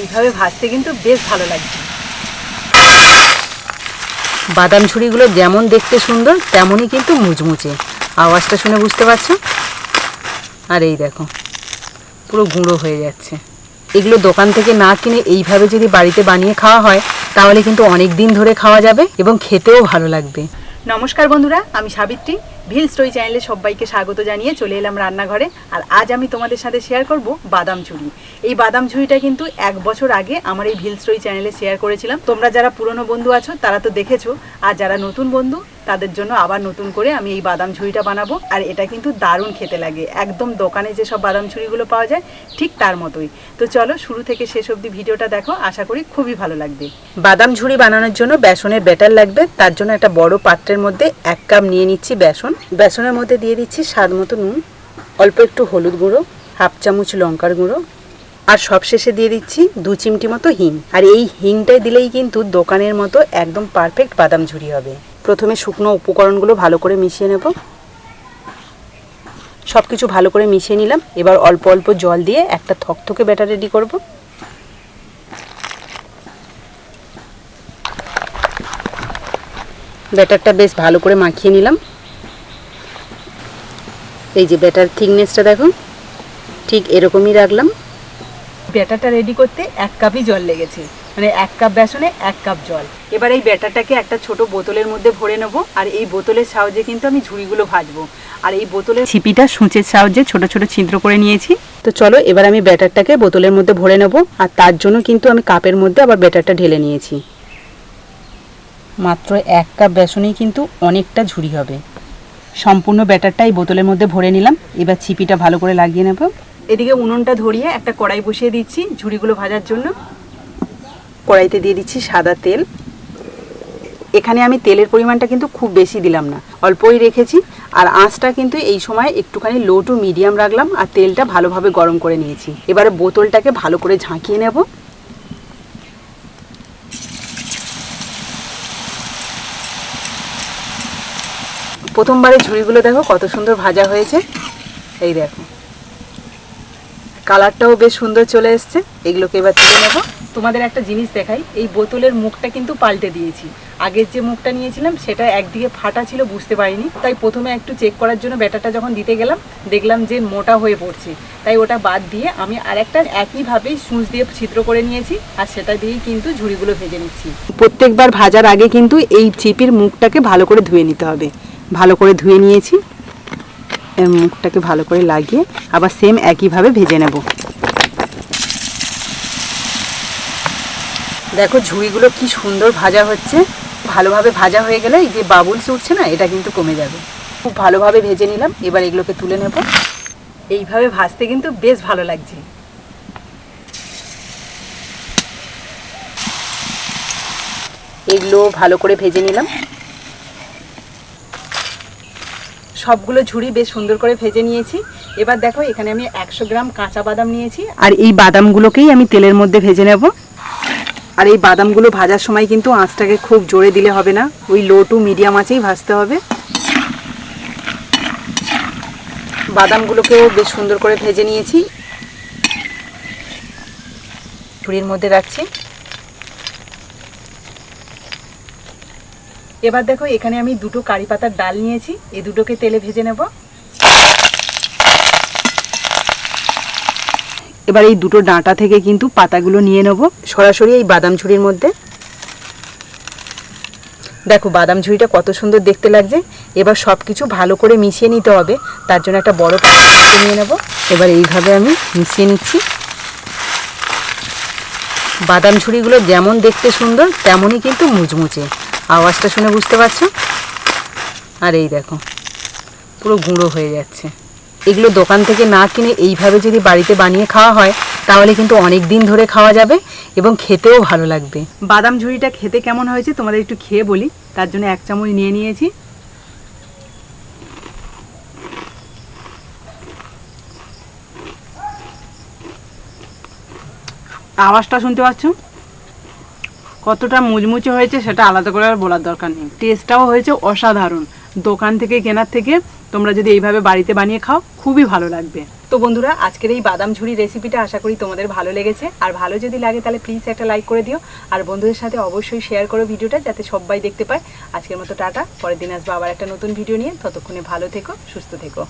এইভাবে ভাজতে কিন্তু বেশ ভালো লাগছে। বাদাম ঝুড়িগুলো যেমন দেখতে সুন্দর, তেমনই কিন্তু মুচমুচে। আওয়াজটা শুনে বুঝতে পারছ? আর এই দেখো, পুরো গুঁড়ো হয়ে যাচ্ছে। এগুলো দোকান থেকে না কিনে এইভাবে যদি বাড়িতে বানিয়ে খাওয়া হয়, তাহলে কিন্তু অনেক দিন ধরে খাওয়া যাবে এবং খেতেও ভালো লাগবে। নমস্কার বন্ধুরা, আমি সাবিত্রী। ভিল স্টোরি চ্যানেলে সবাইকে স্বাগত জানিয়ে চলে এলাম রান্নাঘরে। আর আজ আমি তোমাদের সাথে শেয়ার করব বাদাম ঝুড়ি এই বাদাম ঝুড়িটা কিন্তু এক বছর আগে আমার এই ভিল স্টোরি চ্যানেলে শেয়ার করেছিলাম। তোমরা যারা পুরনো বন্ধু আছো, তারা তো দেখেছ। আর যারা নতুন বন্ধু তাদের জন্য আবার নতুন করে আমি এই বাদাম ঝুড়িটা বানাবো। আর এটা কিন্তু দারুণ খেতে লাগে। একদম দোকানে যেসব বাদাম ঝুড়িগুলো পাওয়া যায়, ঠিক তার মতোই। তো চলো, শুরু থেকে শেষ অবধি ভিডিওটা দেখো। আশা করি খুবই ভালো লাগবে। বাদাম ঝুড়ি বানানোর জন্য বেসনের ব্যাটার লাগবে। তার জন্য একটা বড় পাত্রের মধ্যে এক কাপ নিয়ে নিচ্ছি বেসন। বেসনের মধ্যে দিয়ে দিচ্ছি স্বাদ মতো নুন, অল্প একটু হলুদ গুঁড়ো, হাফ চামচ লঙ্কার গুঁড়ো, আর সবশেষে দিয়ে দিচ্ছি দু চিমটি মতো হিং। আর এই হিংটাই দিলেই কিন্তু দোকানের মতো একদম পারফেক্ট বাদাম ঝুড়ি হবে। প্রথমে শুকনো উপকরণগুলো ভালো করে মিশিয়ে নেব। সব কিছু ভালো করে মিশিয়ে নিলাম। এবার অল্প অল্প জল দিয়ে একটা থকথকে ব্যাটার রেডি করব। ব্যাটারটা বেশ ভালো করে মাখিয়ে নিলাম। এই যে ব্যাটার থিকনেসটা দেখো, ঠিক এরকমই রাখলাম। ব্যাটারটা রেডি করতে এক কাপই জল লেগেছে। মানে এক কাপ বেসনে এক কাপ জল। এবার এই ব্যাটারটাকে একটা ছোট বোতলের মধ্যে ভরে নেব, আর এই বোতলের সাহায্যে কিন্তু আমি ঝুড়িগুলো ভাজবো। আর এই বোতলের ছিপিটা সূচের সাহায্যে ছোট ছোট ছিদ্র করে নিয়েছি। তো চলো, এবার আমি ব্যাটারটাকে বোতলের মধ্যে ভরে নেব, আর তার জন্য কিন্তু আমি কাপের মধ্যে আবার ব্যাটারটা ঢেলে নিয়েছি। মাত্র এক কাপ বেসনেই কিন্তু অনেকটা ঝুড়ি হবে। সম্পূর্ণ ব্যাটারটাই বোতলের মধ্যে ভরে নিলাম। এবার ছিপিটা ভালো করে লাগিয়ে নেব। এদিকে উনুনটা ধরিয়ে একটা কড়াই বসিয়ে দিচ্ছি ঝুড়িগুলো ভাজার জন্য। কড়াইতে দিয়ে দিচ্ছি সাদা তেল। এখানে আমি তেলের পরিমাণটা কিন্তু খুব বেশি দিলাম না, অল্পই রেখেছি। আর আঁচটা কিন্তু এই সময় একটুখানি লো টু মিডিয়াম রাখলাম আর তেলটা ভালোভাবে গরম করে নিয়েছি। এবারে বোতলটাকে ভালো করে ঝাঁকিয়ে নেব। প্রথমবারে ঝুড়িগুলো দেখো কত সুন্দর ভাজা হয়েছে। এই দেখো। কালারটাও বেশ সুন্দর চলে এসছে। এগুলোকে এবার তুলে নেব। তোমাদের একটা জিনিস দেখাই। এই বোতলের মুখটা কিন্তু পাল্টে দিয়েছি। আগের যে মুখটা নিয়েছিলাম, সেটা একদিকে ফাটা ছিল, বুঝতে পারিনি। তাই প্রথমে একটু চেক করার জন্য ব্যাটারটা যখন দিতে গেলাম, দেখলাম যে মোটা হয়ে পড়ছে। তাই ওটা বাদ দিয়ে আমি আরেকটা একইভাবেই সুঁচ দিয়ে ছিদ্র করে নিয়েছি আর সেটা দিয়েই কিন্তু ঝুড়িগুলো ভেজে নিচ্ছি। প্রত্যেকবার ভাজার আগে কিন্তু এই চিপির মুখটাকে ভালো করে ধুয়ে নিতে হবে। ভালো করে ধুয়ে নিয়েছি। মুখটাকে ভালো করে লাগিয়ে আবার সেম একইভাবে ভেজে নেব। দেখো ঝুড়িগুলো কি সুন্দর ভাজা হচ্ছে। ভালোভাবে ভাজা হয়ে গেলে এই যে বাবুলস উঠছে না, এটা কিন্তু কমে যাবে। খুব ভালোভাবে ভেজে নিলাম, এবার এগুলোকে তুলে নেব। এইভাবে ভাজতে কিন্তু বেশ ভালো লাগছে। এগুলো ভালো করে ভেজে নিলাম। সবগুলো ঝুড়ি বেশ সুন্দর করে ভেজে নিয়েছি। এবার দেখো এখানে আমি একশো গ্রাম কাঁচা বাদাম নিয়েছি। আর এই বাদামগুলোকেই আমি তেলের মধ্যে ভেজে নেব। আর এই বাদামগুলো ভাজার সময় কিন্তু আঁচটাকে খুব জোরে দিলে হবে না। ওই লো টু মিডিয়াম আঁচেই ভাজতে হবে। বাদামগুলোকেও বেশ সুন্দর করে ভেজে নিয়েছি। ঝুড়ির মধ্যে রাখছি। এবার দেখো, এখানে আমি দুটো কারি পাতার ডাল নিয়েছি। এই দুটোকে তেলে ভেজে নেব। এবার এই দুটো ডাঁটা থেকে কিন্তু পাতাগুলো নিয়ে নেব। সরাসরি এই বাদাম ঝুড়ির মধ্যে। দেখো, বাদাম ঝুড়িটা কত সুন্দর দেখতে লাগছে। এবার সব কিছু ভালো করে মিশিয়ে নিতে হবে। তার জন্য একটা বড় মধ্যে নিয়ে নেব। এবার এইভাবে আমি মিশিয়ে নিচ্ছি। বাদাম ঝুড়িগুলো যেমন দেখতে সুন্দর, তেমনই কিন্তু মুচমুচে। আওয়াজটা শুনে বুঝতে পারছ? আর এই দেখো, পুরো গুঁড়ো হয়ে যাচ্ছে। এগুলো দোকান থেকে না কিনে এইভাবে যদি বাড়িতে বানিয়ে খাওয়া হয়, তাহলে কিন্তু অনেক দিন ধরে খাওয়া যাবে এবং খেতেও ভালো লাগবে। বাদাম ঝুড়িটা খেতে কেমন হয়েছে তোমাদের একটু খেয়ে বলি। তার জন্য এক চামচ নিয়ে নিয়েছি। আওয়াজটা শুনতে পাচ্ছ? কতটা মুচমুচে হয়েছে সেটা আলাদা করে আর বলার দরকার নেই। টেস্টটাও হয়েছে অসাধারণ। দোকান থেকে, কেনার থেকে তোমরা যদি এইভাবে বাড়িতে বানিয়ে খাও, খুবই ভালো লাগবে। তো বন্ধুরা, আজকের এই বাদাম ঝুড়ি রেসিপিটা আশা করি তোমাদের ভালো লেগেছে। আর ভালো যদি লাগে তাহলে প্লিজ একটা লাইক করে দিও। আর বন্ধুদের সাথে অবশ্যই শেয়ার করো ভিডিওটা যাতে সবাই দেখতে পায়। আজকের মতো টাটা, পরের দিন আসব আবার একটা নতুন ভিডিও নিয়ে। ততক্ষণে ভালো থেকো, সুস্থ থেকো।